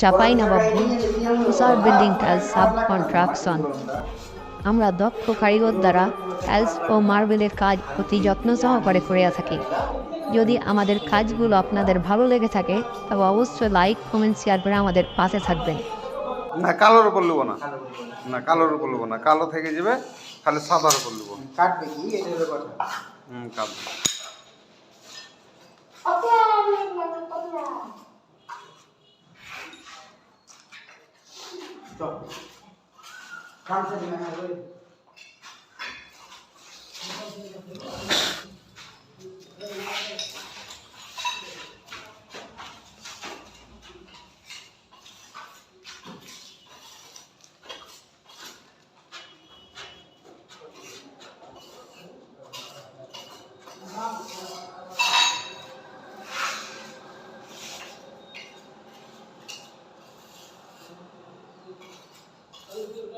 Chapai Nawabganj Tushar building tiles sub construction আমরা দক্ষ কারিগর দ্বারা টাইলস ও মার্বেলের কাজ অতি যত্ন সহকারে করে থাকি। যদি আমাদের কাজগুলো আপনাদের ভালো লেগে থাকে তবে অবশ্যই লাইক কমেন্ট শেয়ার করে আমাদের পাশে থাকবেন। না কালোর উপর নেব না। না কালোর উপর নেব না। কালো থেকে যাবে খালি সাদার উপর নেব কাটবে কি? এটা হলো 走，看谁 các em.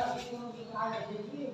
Tapi, mungkin.